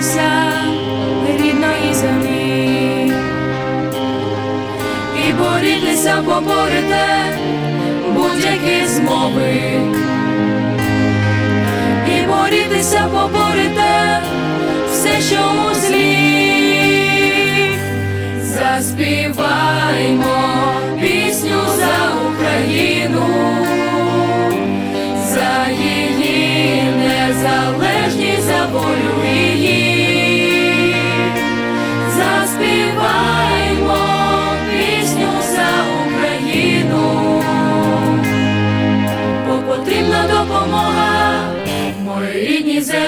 торкнулося рідної землі, і борітеся, поборете будь-які змови, і борітеся, поборете все, що у злі, заспіваймо.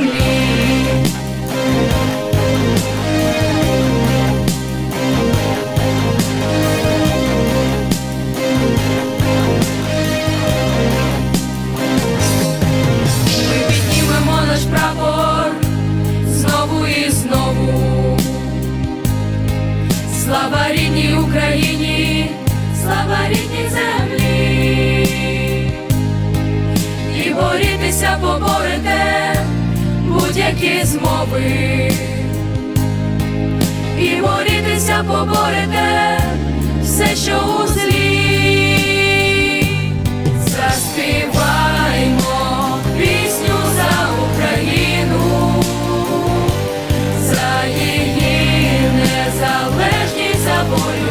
me. Будь-які змови. І борітися поборете все, що у злі. Заспіваймо пісню за Україну, за її незалежність, за волю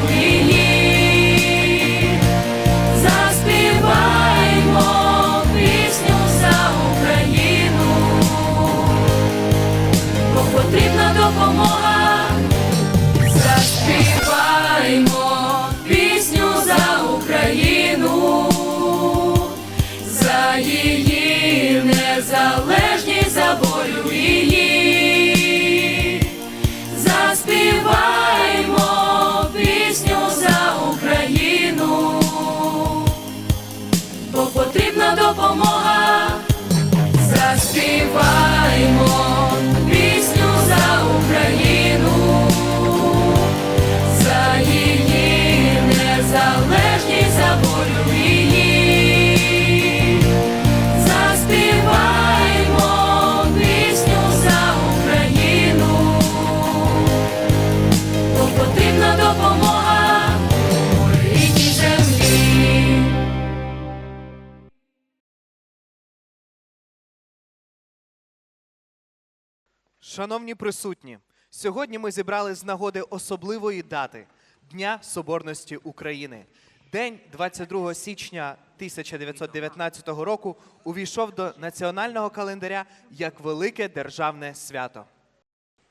Шановні присутні, сьогодні ми зібрали з нагоди особливої дати Дня Соборності України. День 22 січня 1919 року увійшов до національного календаря як велике державне свято.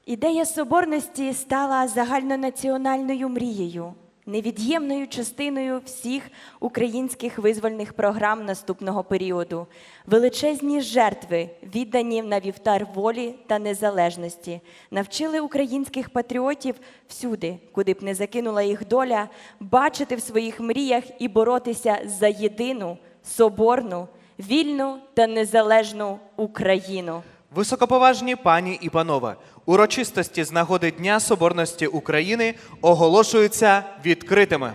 Ідея соборності стала загальнонаціональною мрією, невід'ємною частиною всіх українських визвольних програм наступного періоду. Величезні жертви, віддані на вівтар волі та незалежності, навчили українських патріотів всюди, куди б не закинула їх доля, бачити в своїх мріях і боротися за єдину, соборну, вільну та незалежну Україну. Високоповажні пані і панове, урочистості з нагоди Дня Соборності України оголошуються відкритими.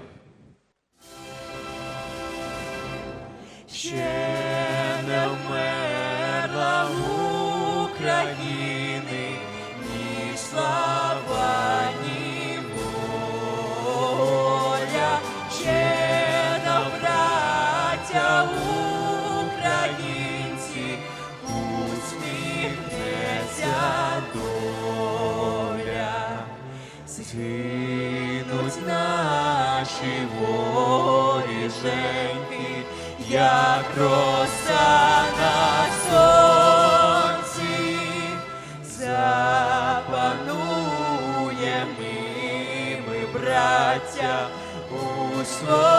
Як роса на сонці, запануєм ми, ми, браття, у своїй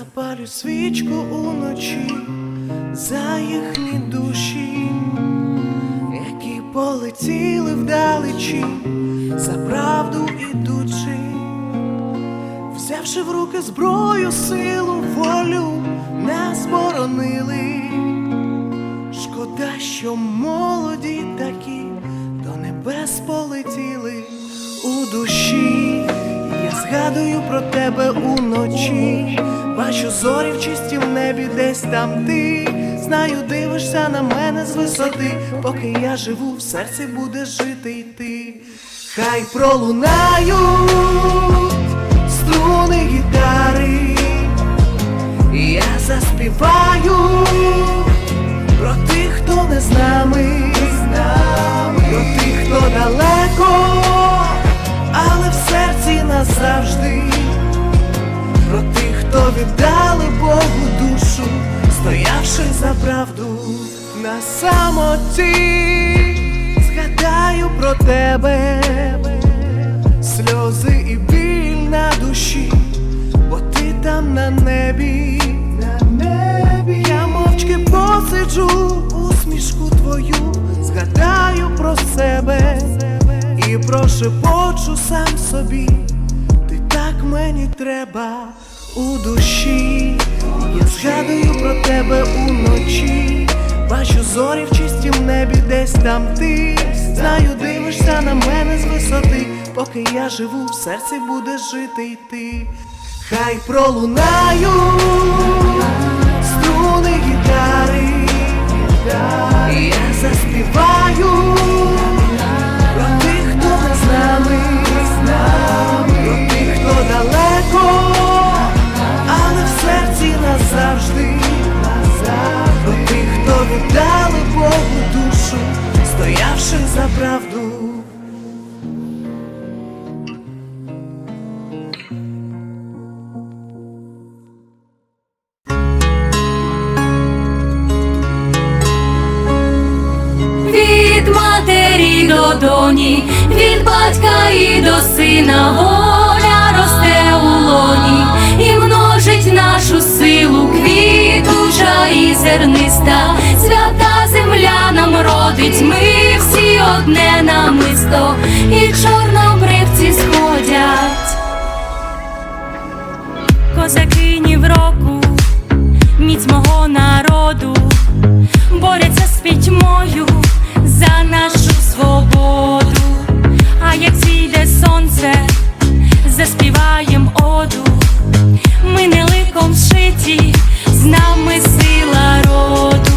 запалю свічку уночі за їхні душі, які полетіли вдалечі, за правду ідучи, взявши в руки зброю, силу, волю, нас боронили. Шкода, що молоді такі до небес полетіли у душі. Я згадую про тебе уночі. Бачу зорі в чистім небі, десь там ти. Знаю, дивишся на мене з висоти, поки я живу, в серці будеш жити й ти. Хай пролунають струни гітари, я заспіваю про тих, хто не з нами, про тих, віддали Богу душу, стоявши за правду на самоті, згадаю про тебе, сльози і біль на душі, бо ти там на небі, на небі. Я мовчки посиджу усмішку твою, згадаю про себе і прошепочу сам собі, так мені треба у душі. Я згадую про тебе уночі, бачу зорі в чистім небі, десь там ти. Знаю, дивишся на мене з висоти, поки я живу, в серці будеш жити й ти. Хай пролунають струни гітари, я заспіваю сина воля росте у лоні і множить нашу силу, квітуча і зерниста, свята земля нам родить, ми всі одне намисто, і чорнобривці сходять. Козаки в року, міць мого народу, борються з пітьмою за нашу свободу. А як зійде сонце, заспіваєм оду. Ми не ликом зшиті, з нами сила роду,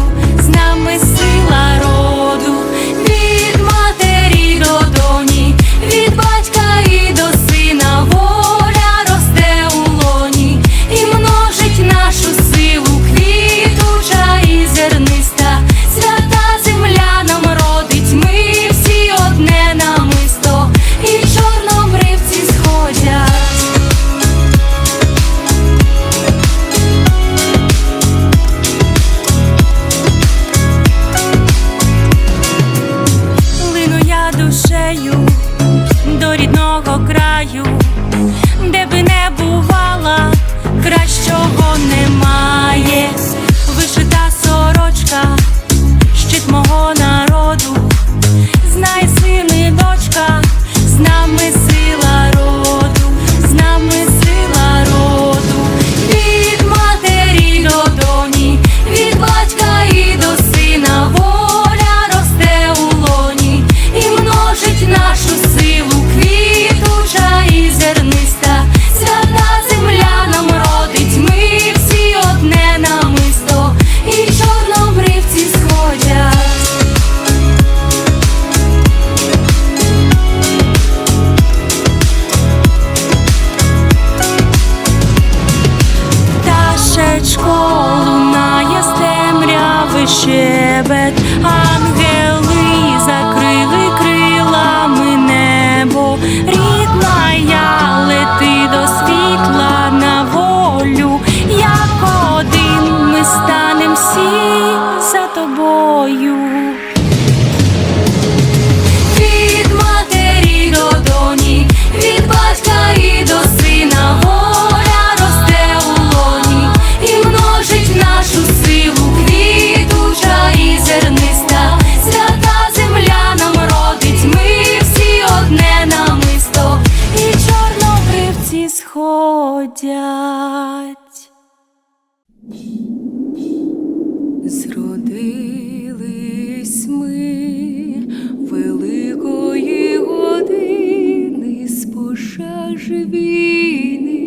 живіни,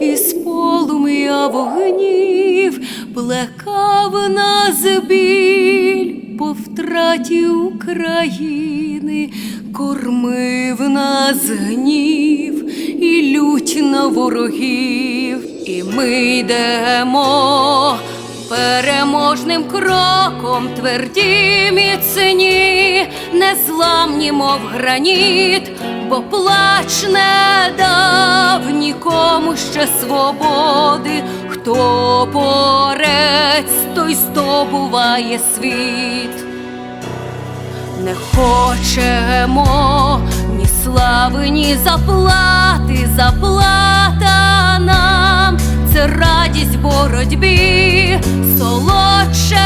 із полум'я вогнів плекав нас біль по втраті України, кормив нас гнів і лють на ворогів, і ми йдемо. Переможним кроком тверді міцні, незламні, мов граніт бо плач не дав нікому ще свободи, хто порець, той здобуває світ. Не хочемо ні слави, ні заплати, заплата нам це радість боротьбі, солодше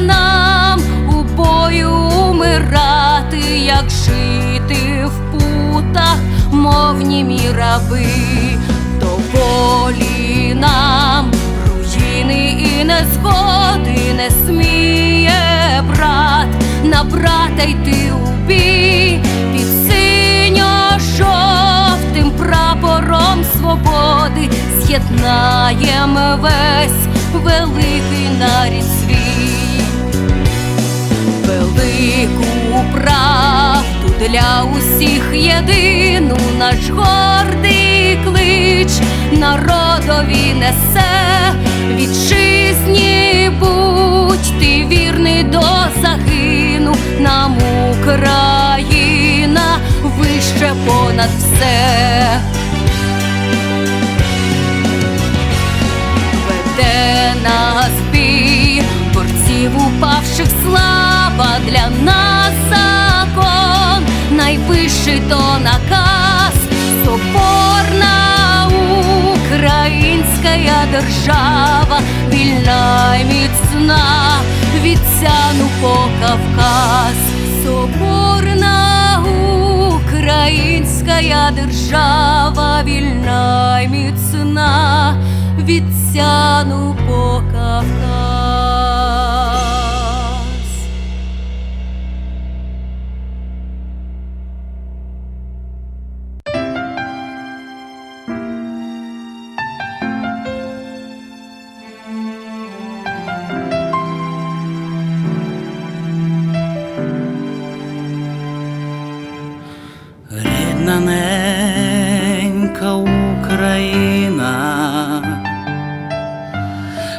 нам у бою умирати, як жити в путах, мов німі раби, до волі нам руїни і незгоди не сміє брат. На брата йти у бій під синьо-жовтим прапором свободи. З'єднаєм весь великий нарід свій. Велику правду для усіх єдину наш гордий клич. Народові несе вітчизні будь ти вірний до загину. Нам Україна вище понад все. веде нас бій, борців упавших слава для нас найвищий то наказ, соборна українська держава, вільна й міцна, від Сяну по Кавказ, соборна українська держава, вільна й міцна, від Сяну по Кавказ.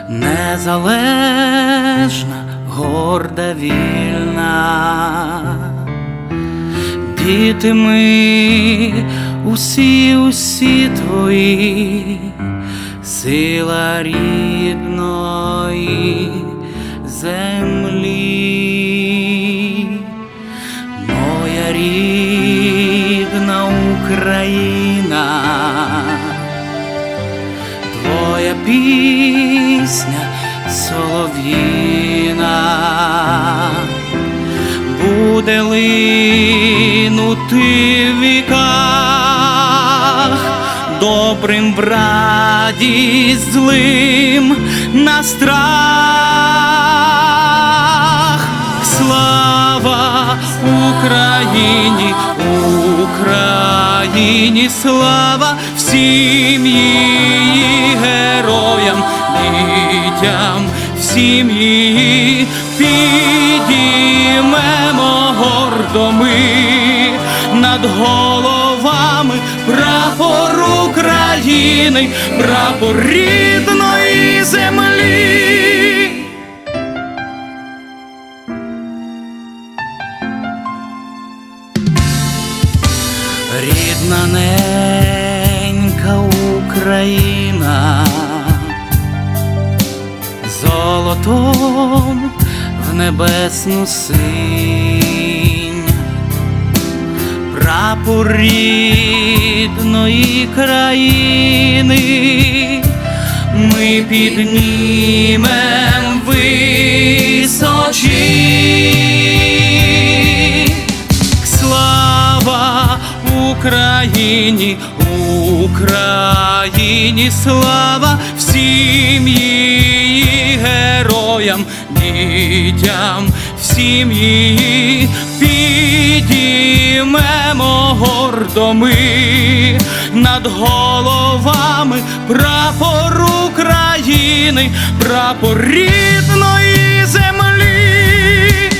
Незалежна, горда, вільна, діти ми, усі, усі твої, сила рідної землі. Моя рідна Україна, пісня солов'їна буде линути в віках, добрим в радість злим на страх. Слава Україні, Україні, слава всім її героям, дітям, всім її підіймемо гордо ми над головами прапор України, прапор рідної землі. Україна, золотом в небесну синь, прапор рідної країни, ми піднімем Слава всім її героям, дітям, всім її підіймемо гордо над головами прапор. України, прапор рідної землі.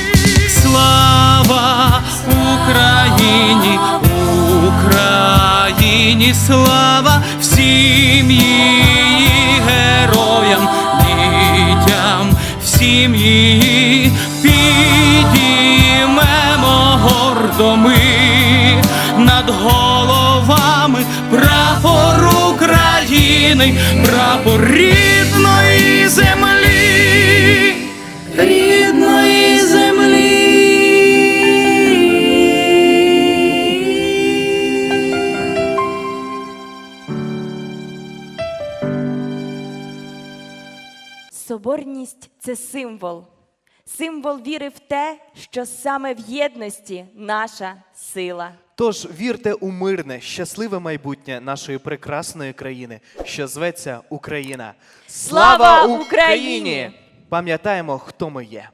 Слава Україні, Україні, слава України, прапор рідної землі, рідної землі. Соборність це символ. Символ віри в те, що саме в єдності наша сила. Тож вірте у мирне, щасливе майбутнє нашої прекрасної країни, що зветься Україна. Слава Україні! Пам'ятаємо, хто ми є.